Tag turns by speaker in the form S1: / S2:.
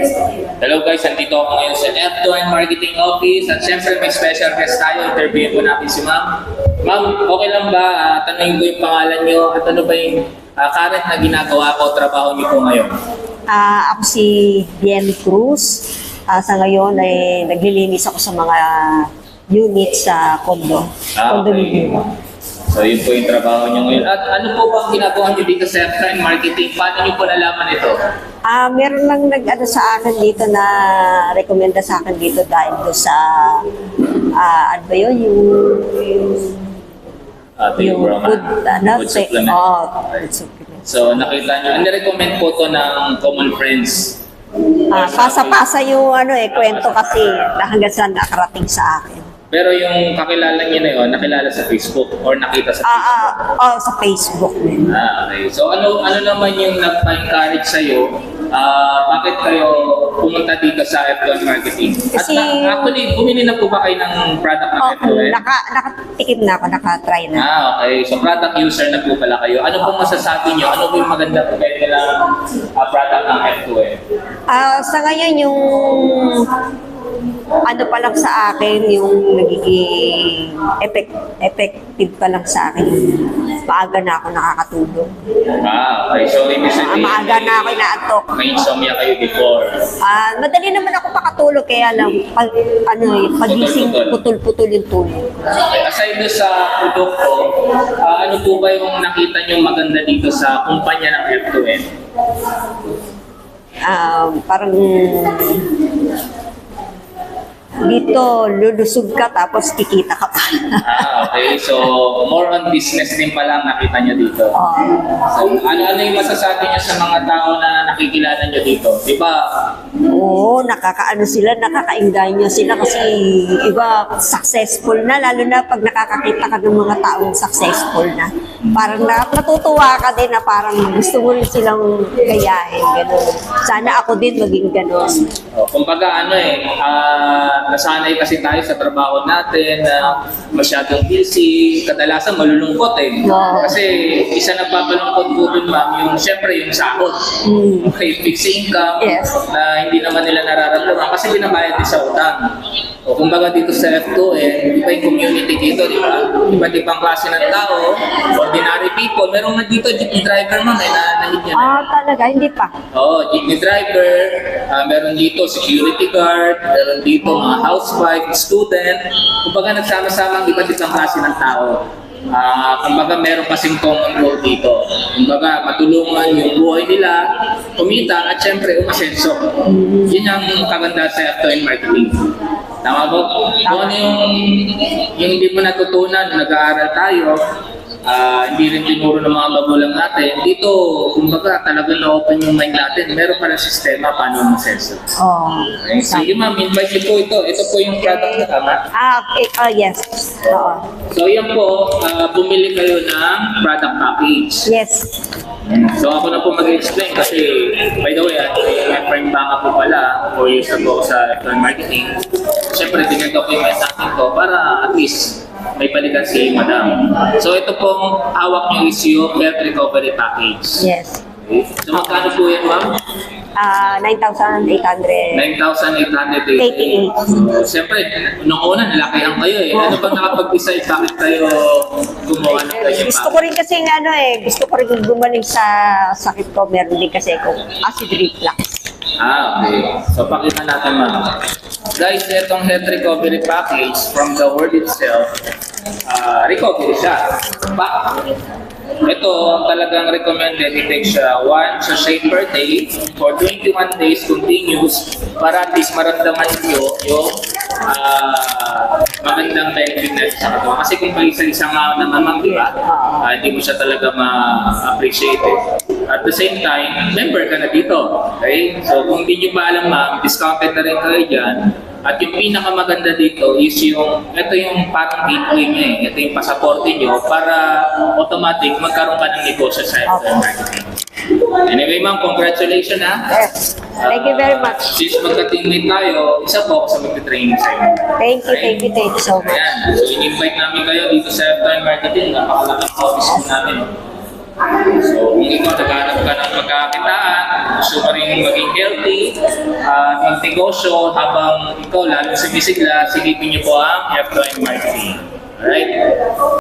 S1: Hello guys, andito ako ngayon sa F2N Marketing Office at syempre may special guest tayo. Interviewin po natin si ma'am. Ma'am, okay lang ba? ah, tanungin ko yung pangalan nyo at ano ba yung ah, current na ginagawa ko trabaho nyo po ngayon?
S2: Ah, ako si Bien Cruz. Ah, sa ngayon ay naglilinis ako sa mga units sa condo.
S1: Ah, okay.
S2: Condominium.
S1: So yun po yung trabaho nyo ngayon. At ano po ba ang ginagawa nyo dito sa F2N Marketing? Paano nyo po nalaman ito?
S2: Ah, meron lang nag-ano sa akin dito na rekomenda sa akin dito dahil do sa ah, ano ba yun, yung, yung,
S1: Uh,
S2: yung food, ano,
S1: food
S2: te-
S1: supplement.
S2: oh, food supplement.
S1: So nakita nyo, and recommend po to ng common friends.
S2: Ah, pasa-pasa yung ano eh, kwento kasi na hanggang sa nakarating sa akin.
S1: Pero yung kakilala niyo na yun, nakilala sa Facebook or nakita sa
S2: Ah, ah, oh, sa Facebook din.
S1: Ah, okay. So ano ano naman yung nagpa-encourage sa'yo? Ah, bakit kayo pumunta dito sa F1 Marketing? At
S2: Kasi-
S1: na- actually, bumili na po ba kayo ng product ng
S2: Oh,
S1: F1?
S2: naka, nakatikim na ako, nakatry na.
S1: Ah, okay. So product user na po pala kayo. Ano pong masasabi niyo? Ano po yung maganda po kayo nila ah, product ng F2?
S2: Ah, sa ngayon yung ano pa lang sa akin, yung nagiging effect, effective pa lang sa akin. Maaga na ako nakakatulog.
S1: Ah, okay. So ibig
S2: Ah,
S1: sabihin,
S2: maaga na ako inaantok.
S1: may insomnia kayo before.
S2: Ah, madali naman ako makatulog kaya lang pag ano eh, pagising putol-putol yung tulog.
S1: Okay. Aside doon sa produkto, ah, ano po ba yung nakita niyo maganda dito sa kumpanya ng F2N?
S2: Ah, parang dito lulusog ka tapos kikita ka pa.
S1: Ah, okay. So, more on business din pala ang nakita niyo dito.
S2: Oh.
S1: So, ano-ano yung masasabi niyo sa mga tao na nakikilala niyo dito? Di ba?
S2: Oo, nakakaano sila, nakakainganyo sila kasi iba successful na, lalo na pag nakakakita ka ng mga taong successful na. Parang na, natutuwa ka din na parang gusto mo rin silang gayahin, gano'n. Sana ako din maging gano'n.
S1: Oh, kumbaga ano eh, ah, nasanay kasi tayo sa trabaho natin na masyadong busy, kadalasan malulungkot eh.
S2: Oo.
S1: Kasi isa na papalungkot po dun ma'am, yung syempre yung sahod.
S2: Mm.
S1: Okay, fixed income
S2: Yes.
S1: na hindi naman nila nararamdaman kasi binabayad din sa utang. O kumbaga dito sa F2 eh, iba yung community dito, di ba? Iba't ibang klase ng tao, ordinary people. Meron nga dito jeepney driver ma'am, eh, na nahit niya na.
S2: Ah, talaga, hindi pa.
S1: Oo, jeepney driver, ah, meron dito security guard, meron dito mga housewife, student. Kumbaga nagsama-sama ang iba't ibang klase ng tao. Ah, kumbaga meron kasing common goal dito. Kumbaga matulungan yung buhay nila, kumita at syempre umasenso. Yun ang kaganda sa F2N marketing. Tama ba? Kung ano yung, yung hindi mo natutunan, nag-aaral tayo, ah, hindi rin tinuro ng mga magulang natin. Dito, kumbaga, talagang na-open yung mind natin. Meron pa ng sistema paano masenso.
S2: Oh.
S1: Okay? Sige ma'am, invite niyo po ito. Ito po yung product na tama.
S2: Ah, okay. Ah, yes. Oo.
S1: So yan po, ah, bumili kayo ng product package.
S2: Yes.
S1: So ako na po mag-explain kasi by the way, may prime banga po pala 4 years ago sa F1 Marketing. Siyempre, dinag-document natin ko para at least may balikan si Madam. So ito pong hawak niyo is yung health recovery package.
S2: Yes.
S1: So magkano po yan ma'am?
S2: Ah, 9,800.
S1: 9,888. So, siyempre, nung una, nalakihan kayo eh. Ano bang nakapag-decide bakit kayo gumawa ng ganyan
S2: Gusto ko rin kasi ano eh, gusto ko rin gumaling sa sakit ko. Meron din kasi ako acid reflux.
S1: Ah, okay. So, pakita natin ma'am. Guys, itong health recovery package from the word itself, ah, recovery siya. Pa ito, ang talagang recommended, i-take siya one sachet per day for 21 days continuous para at least maramdaman niyo yung ah, magandang na sa katawan. Kasi kung paisa-isa nga naman, di ba? Ah, hindi mo siya talaga ma-appreciate eh. At the same time, member ka na dito. Okay? So kung hindi nyo pa alam ma'am, discounted na rin kayo dyan. At yung pinakamaganda dito is yung, ito yung parang gateway nyo eh. Ito yung pasaporte nyo para automatic magkaroon ka ng negosyo sa
S2: Okay.
S1: marketing. Anyway ma'am, congratulations ha.
S2: Yes. Thank you very much.
S1: Since magka-teammate tayo, isa po ako sa magta-training sa inyo.
S2: Thank you, thank you, thank you so much.
S1: Ayan, so in-invite namin kayo dito sa F-Time Marketing. Napakalaking office namin. So, kung ikaw naghanap ka ng pagkakitaan, gusto mo rin maging healthy, at magnegosyo habang ikaw lalo sumisigla, silipin niyo po ang F2M Marketing. Alright?